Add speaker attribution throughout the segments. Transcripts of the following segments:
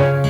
Speaker 1: আমি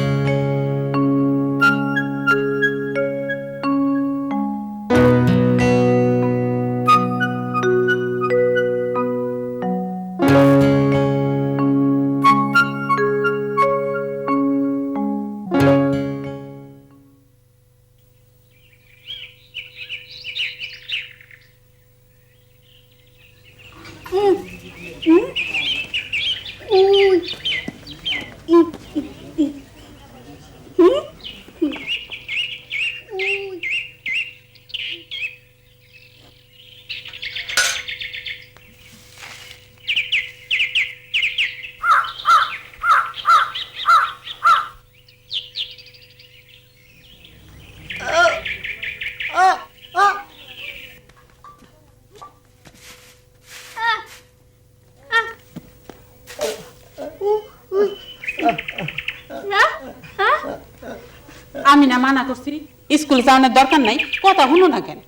Speaker 1: স্কুল যাওয়ানোর দরকার নাই কথা শুনো না কেন?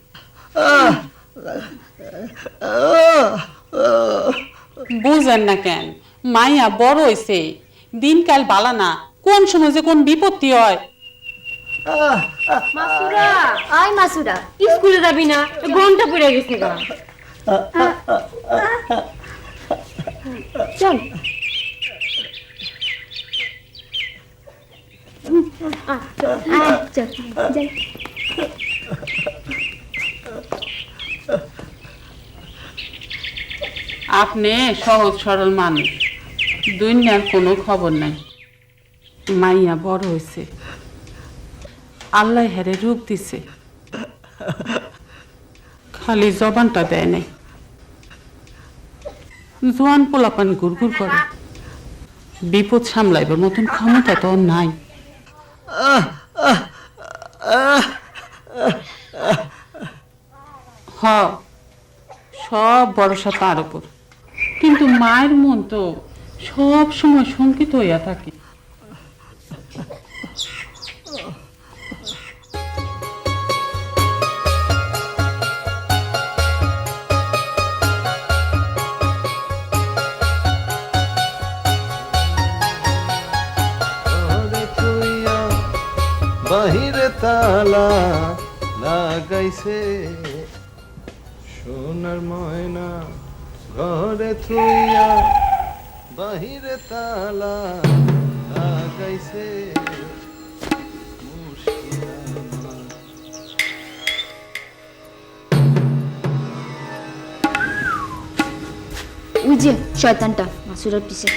Speaker 1: বুঝেন না কেন মাইয়া বড় হইছে দিনকাল বালা না কোন সময় যে কোন বিপত্তি হয়?
Speaker 2: মাসুরা আয় মাসুরা স্কুলে যাবি না ঘণ্টা পড়ে গেছে গা। চল।
Speaker 1: আপনি সহজ সরল মানুষ। দুনিয়ার কোনো খবর নাই। মাইয়া বড় হইছে আল্লাহ হেরে রূপ দিছে। খালি জবানটা দেয় নাই। জোয়ান পোলাপান গুড় করে। বিপদ সামলাইবার মতন ক্ষমতা তো নাই। হ সব ভরসা তার উপর। কিন্তু মায়ের মন তো সব সময় শঙ্কিত হইয়া থাকে।
Speaker 3: তালা লাগাইছে সোনার ময়না ঘরে থুইয়া বাহিরে তালা লাগাইছে।
Speaker 2: ওই যে শয়তানটা মাসুরার পিছে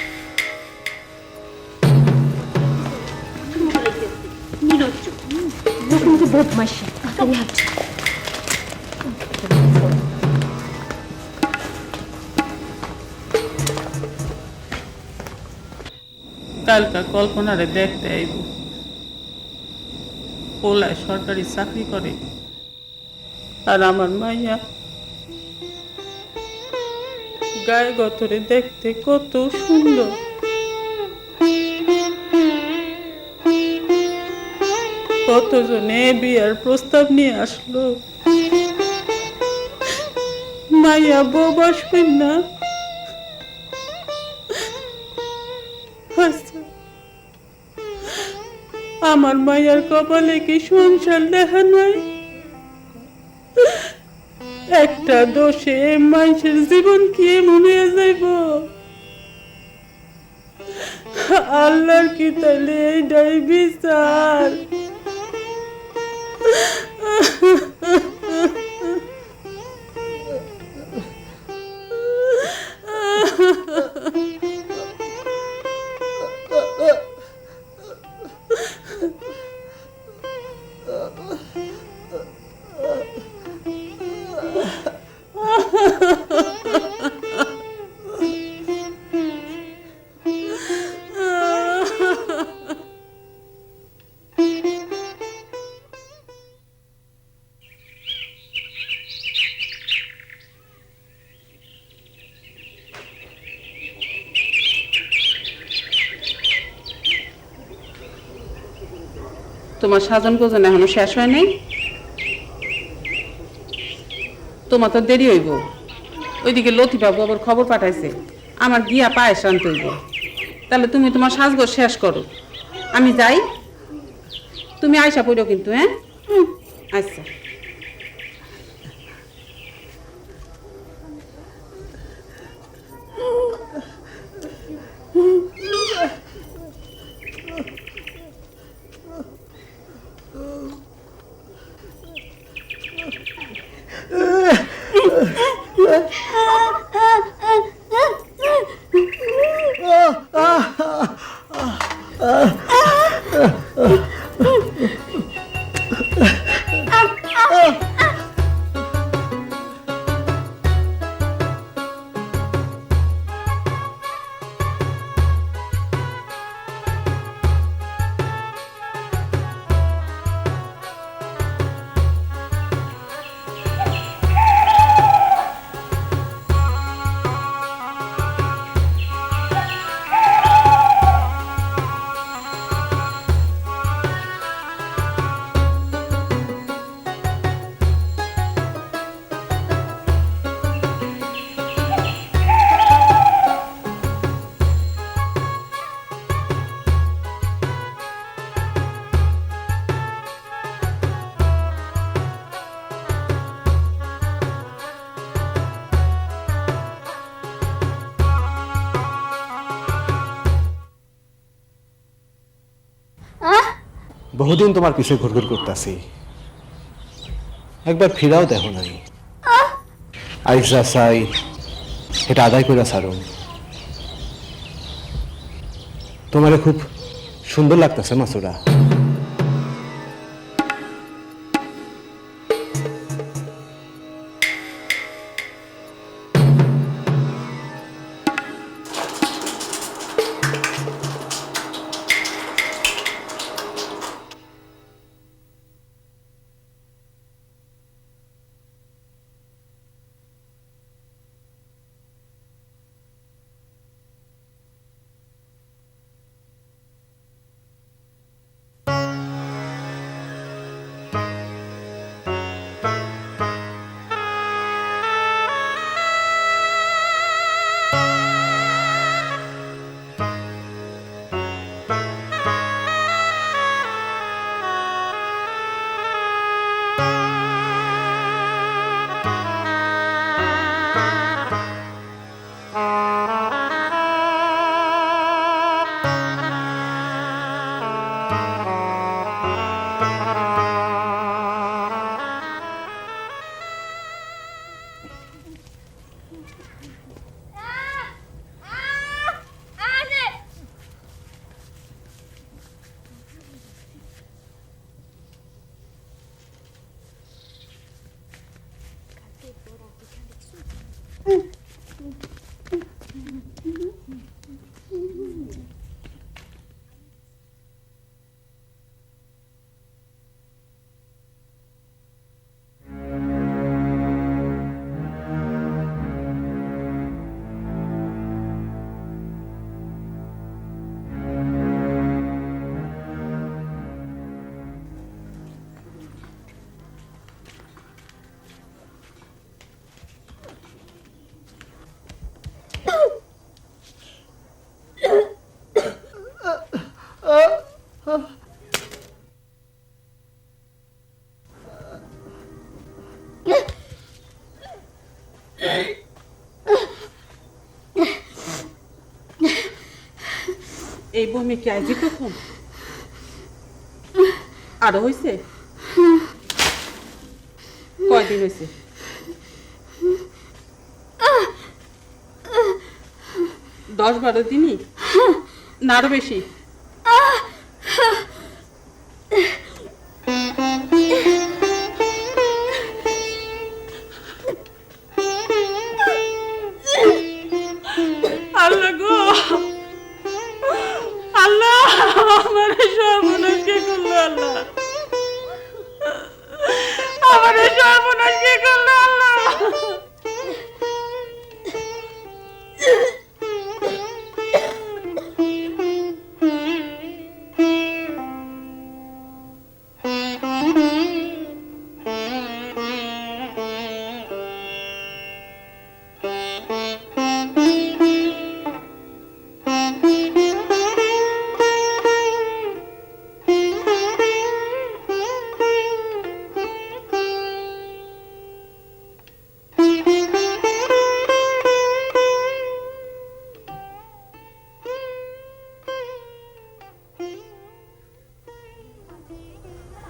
Speaker 2: বদমাসি তাড়াতাড়ি হাঁট
Speaker 1: কালকা কল্পনারে দেখতে আইব। পোলায় সরকারি চাকরি করে। আর আমার মাইয়া গায়ে গতরে দেখতে কত সুন্দর। কতজনে বিয়ার প্রস্তাব নিয়ে আসলো? মাইয়া বোবা শুন না? আচ্ছা। আমার মায়ের কপালে কি সংসার দেখা নাই? একটা দোষে মানুষের জীবন কি হয়ে যাইব? আল্লাহর কি তাহলে এইটাই বিচার? Yeah. তোমার সাজন গোজন এখনও শেষ হয় নাই? তোমার তো দেরি হইব। ওইদিকে লতি বাবু আবার খবর পাঠাইছে। আমার গিয়া পায়ে শান্ত হইব। তাহলে তুমি তোমার সাজগোজ শেষ করো। আমি যাই। তুমি আইসা পড়ো কিন্তু হ্যাঁ? আচ্ছা।
Speaker 4: বহুদিন তোমার পিছে ঘুরঘুর করতেছি। একবার ফিরাও দেখো নাই। আইসা চাই এটা আদায় করে সারুন তোমারে খুব সুন্দর লাগতেছে মাসুরা।
Speaker 1: এই বমি কি আজই কখন? আরও হয়েছে কয়দিন হয়েছে দশ বারো দিনই? না আরও বেশি?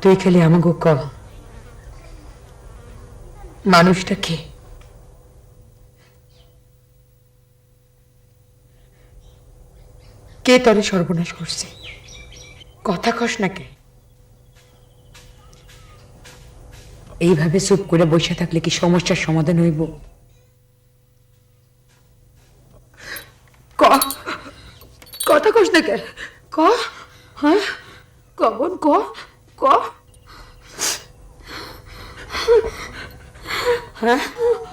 Speaker 5: তুই খালি আমাকে ক মানুষটা কে? কে তরে সর্বনাশ করছে? কথা কস না কে? এইভাবে চুপ করে বসে থাকলে কি সমস্যার সমাধান হইব ক কথা কস না কে ক হ্যাঁ কখন ক ক হ্যাঁ?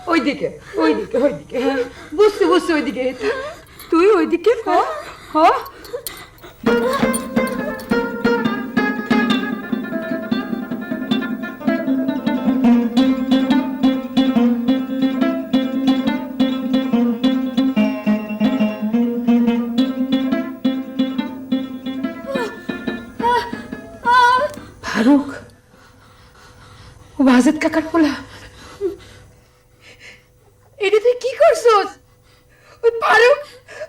Speaker 5: ওইদিকে ওইদিকে ওইদিকে হ্যাঁ। বুঝতে বুঝতে ওইদিকে। তুই ওইদিকে হ হ্যাঁ? কাকার পোলা। এটা তুই কি করছস? ওই ফারুক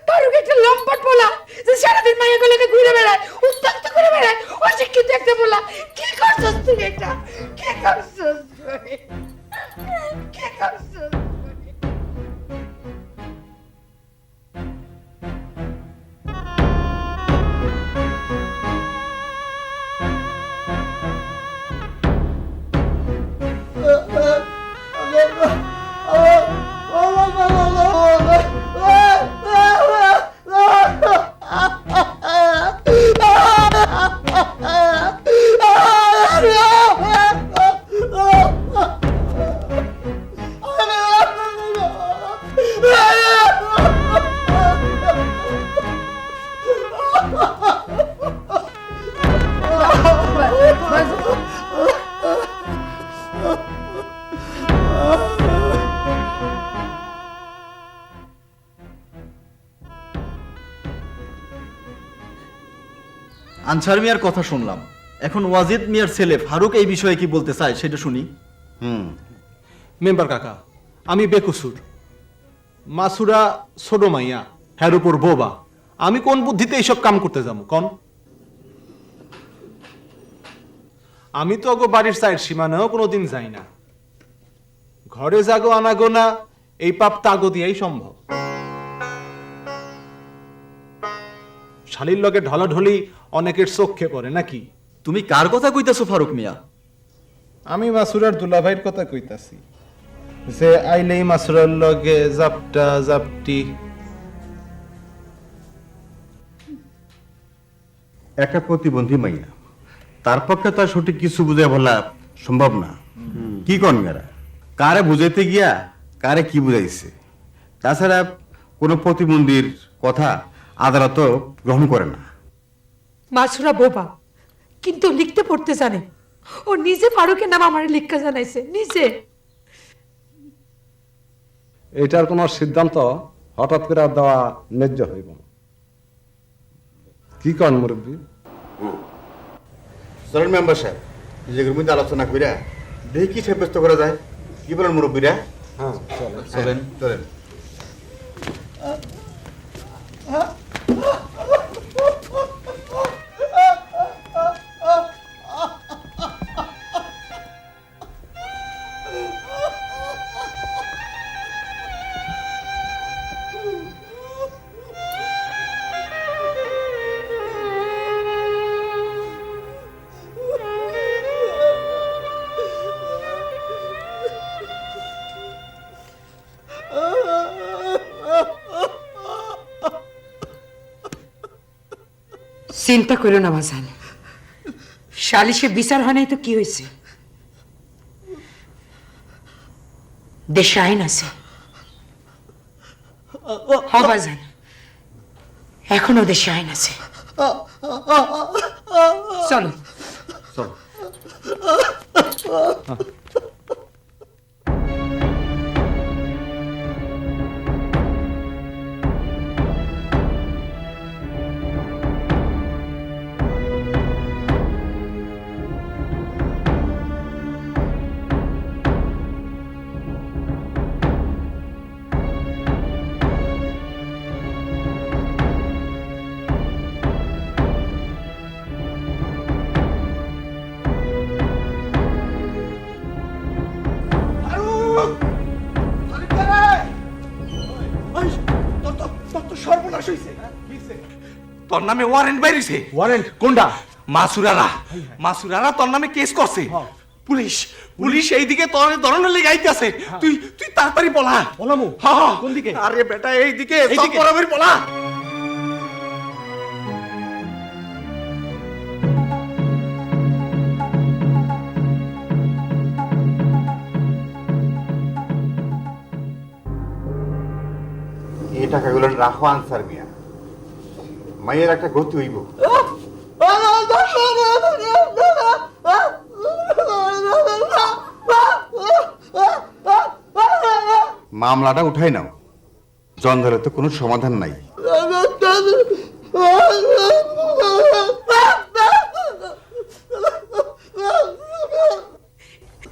Speaker 5: ফারুক একটা লম্পট পোলা যে সারাদিন মাইয়া গুলোকে ঘুরে বেড়ায়, উত্তক্ত করে বেড়ায়, অশিক্ষিত একটা পোলা। কি করছস তুই এটা? কি করছস কি করছস?
Speaker 6: আনসার মিয়ার কথা শুনলাম। এখন ওয়াজিদ মিয়ার ছেলে ফারুক এই বিষয়ে কি বলতে চায় সেটা শুনি।
Speaker 3: হুম।
Speaker 7: মেম্বার কাকা আমি বেকুসুর। মাসুরা ছোট মাইয়া হ্যার উপর বোবা। আমি কোন বুদ্ধিতে এইসব কাম করতে যাব কন? আমি তো অগো বাড়ির সাইড সীমানাও কোনোদিন যাই না। ঘরে জাগো আনাগো না এই পাপ তাগো দিয়াই সম্ভব। শালির লগে ঢলাঢলি অনেকের চোখে পড়ে নাকি?
Speaker 6: তুমি কার কথা কইতেছো ফারুক মিয়া?
Speaker 7: আমি মাসুরার দুলাভাইয়ের কথা কইতাছি। যে আইলেই মাসুরার লগে জাপটা জাপটি।
Speaker 8: একটা প্রতিবন্ধী মাইয়া। তার পক্ষে তো আর সঠিক কিছু বুঝে বলা সম্ভব না। কি কন মেয়েরা কারে বুঝাইতে গিয়া কারে কি বুঝাইছে? তাছাড়া কোনো প্রতিবন্ধীর কথা আদালত গ্রহণ করে না।
Speaker 5: মাসুরা বোবা। কিন্তু লিখতে পড়তে জানে। ও নিজে ফারুকের নাম আমার লিখতে জানাইছে নিজে।
Speaker 9: এটার কোনো সিদ্ধান্ত হঠাৎ করে দেওয়া ন্যায্য হইব না। কি কন মুরব্বী?
Speaker 8: চলেন মেম্বার সাহেব নিজেদের মধ্যে আলোচনা করিয়া দেখি কি সাব্যস্ত করা যায়। কি বলেন মুরব্বীরা?
Speaker 9: হ্যাঁ চলো
Speaker 8: চলেন। চলেন।
Speaker 5: করো না বাজান সালিশে বিচার হয় নাই তো কি হয়েছে দেশে আইন আছে। বাজান এখনও দেশে আইন আছে। চলো।
Speaker 8: চলো। তো সর্বনাশ হইছে।
Speaker 10: তোর নামে ওয়ারেন্ট বাইরেছে।
Speaker 7: ওয়ারেন্ট কোনটা?
Speaker 10: মাসুরারা। হ্যাঁ, হ্যাঁ। মাসুরারা তোর নামে কেস করছে। হ্যাঁ। পুলিশ। পুলিশ? এইদিকে তোর ধরনের লেগে আইতাছে। তুই তুই তাড়াতাড়ি বলা।
Speaker 7: বলামু?
Speaker 10: হ্যাঁ
Speaker 7: কোন দিকে?
Speaker 10: আরে বেটা এইদিকে সব বরাবরই
Speaker 8: বলা। টাকাগুলো রাখো, আনসার মিয়া। মাইয়ের একটা গতি হইব। মামলাটা উঠাই নাও। জঞ্জালে তো কোনো সমাধান নাই।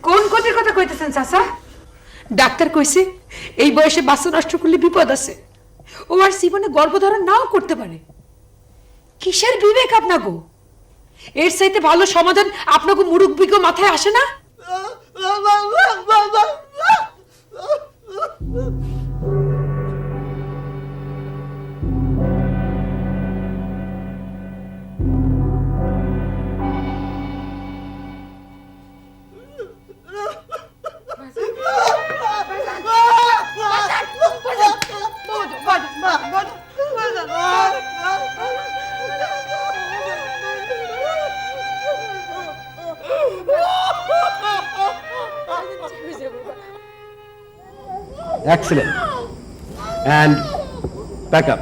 Speaker 5: কোন কোটির কথা কইতেছেন, চাচা? ডাক্তার কইছে, এই বয়সে বাচ্চা নষ্ট করলে বিপদ আছে। ও আর জীবনে গর্ভধারণ নাও করতে পারে। কিসের বিবেক আপনাগো? এর চাইতে ভালো সমাধান আপনাকে মুরব্বিকে মাথায় আসে না?
Speaker 11: Excellent. And back up.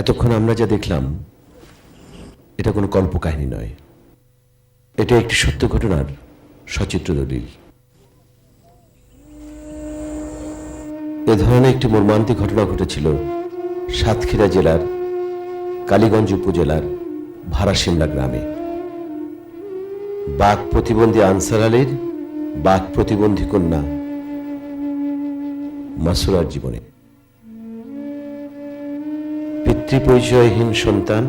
Speaker 12: এতক্ষণ আমরা যা দেখলাম, এটা কোনো কল্পকাহিনী নয় এটা একটি সত্য ঘটনার সচিত্র দলিল ধরনের একটি মর্মান্তিক ঘটনা ঘটেছিল সাতক্ষীরা জেলার কালীগঞ্জ উপজেলার ভাড়াসিমলা গ্রামে। বাঘ প্রতিবন্ধী আনসার আলীর বাঘ প্রতিবন্ধী কন্যা মাসুরার জীবনে। পিতৃপরিচয়হীন সন্তান,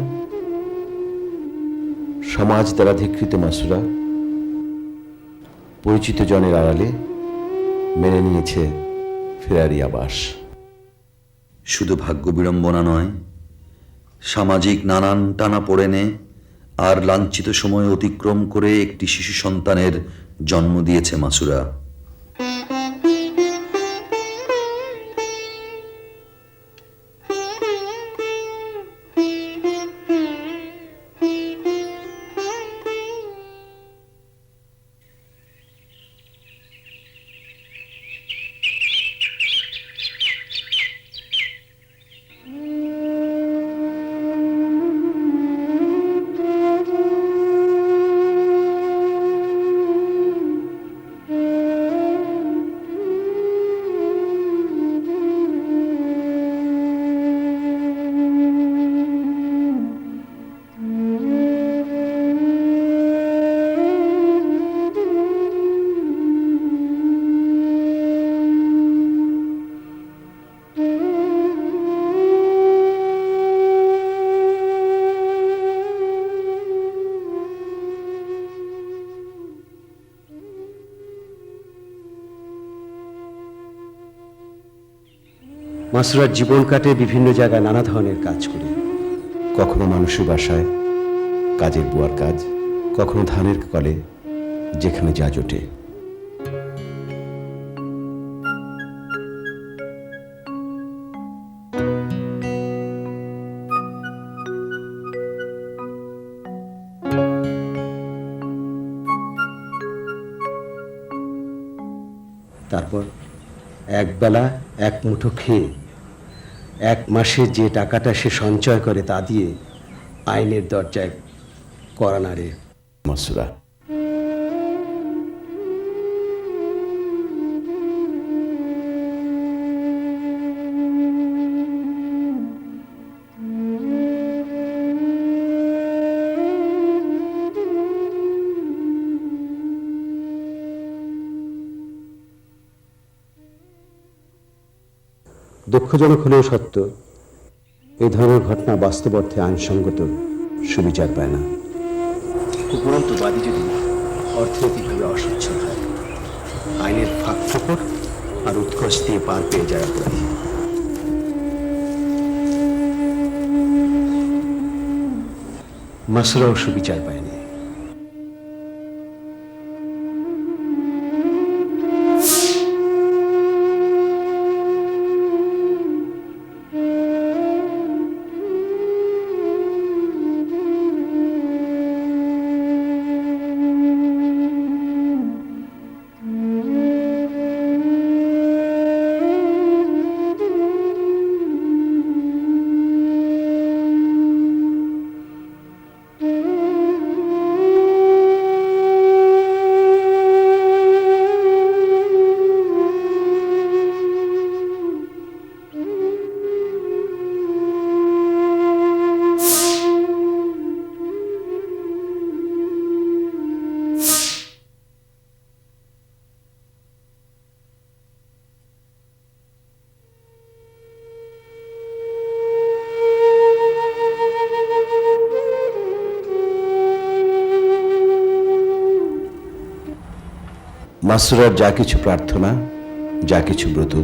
Speaker 12: সমাজ দ্বারা ধিকৃত মাসুরা, পরিচিত জনের আড়ালে মেনে নিয়েছে ফেরারি আবাস।
Speaker 13: শুধু ভাগ্য বিড়ম্বনা নয়, সামাজিক নানান টানা পড়েনে আর লাঞ্ছিত সময় অতিক্রম করে একটি শিশু সন্তানের জন্ম দিয়েছে মাসুরা।
Speaker 12: মাসুরার জীবন কাটে বিভিন্ন জায়গায় নানা ধরনের কাজ করে। কখনো মানুষের বাসায় কাজের বুয়ার কাজ কখনো ধানের কলে যেখানে যা জোটে। তারপর একবেলা এক মুঠো খেয়ে এক মাসে যে টাকাটা সে সঞ্চয় করে তা দিয়ে আইনের দরজায় করা নাড়ে মাসুরা দুঃখজনক হলেও সত্য, এই ধরনের ঘটনা বাস্তব অর্থে আইনসঙ্গত সুবিচার পায় না। উপরন্ত বাদী যদি অর্থনৈতিকভাবে অসচ্ছল হয়, আইনের ফাঁক ফোকর আর উৎকর্ষ দিয়ে পার পেয়ে যায় অপরাধী। মাসুরাও সুবিচার পায়নি। মাসুরার যা কিছু প্রার্থনা, যা কিছু ব্রত,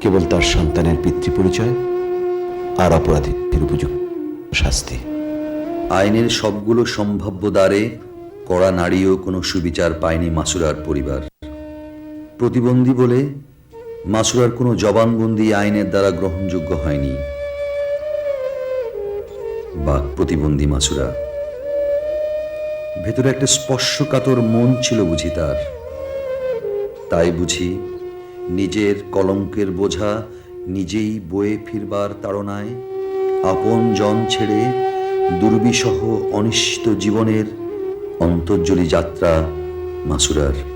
Speaker 12: কেবল তার সন্তানের পিতৃপরিচয় আর অপরাধীর উপযুক্ত শাস্তি।
Speaker 13: আইনের সবগুলো সম্ভাব্য দ্বারে কড়া নারীও কোনো সুবিচার পায়নি মাসুরার পরিবার। প্রতিবন্ধী বলে মাসুরার কোনো জবানবন্দি আইনের দ্বারা গ্রহণযোগ্য হয়নি। বাক প্রতিবন্ধী মাসুরা। ভেতরে একটা স্পর্শকাতর মন ছিল বুঝি তার। তাই বুঝি নিজের কলঙ্কের বোঝা নিজেই বয়ে ফিরবার তাড়নায়। আপন জন ছেড়ে দুর্বিসহ অনিশ্চিত জীবনের অন্তর্জলি যাত্রা মাসুরার।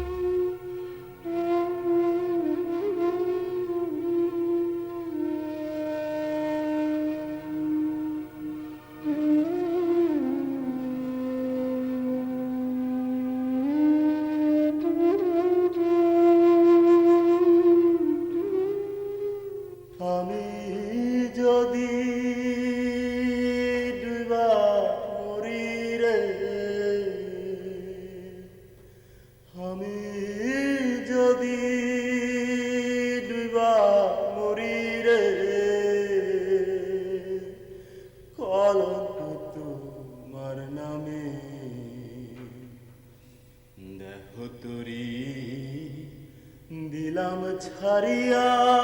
Speaker 14: Maria.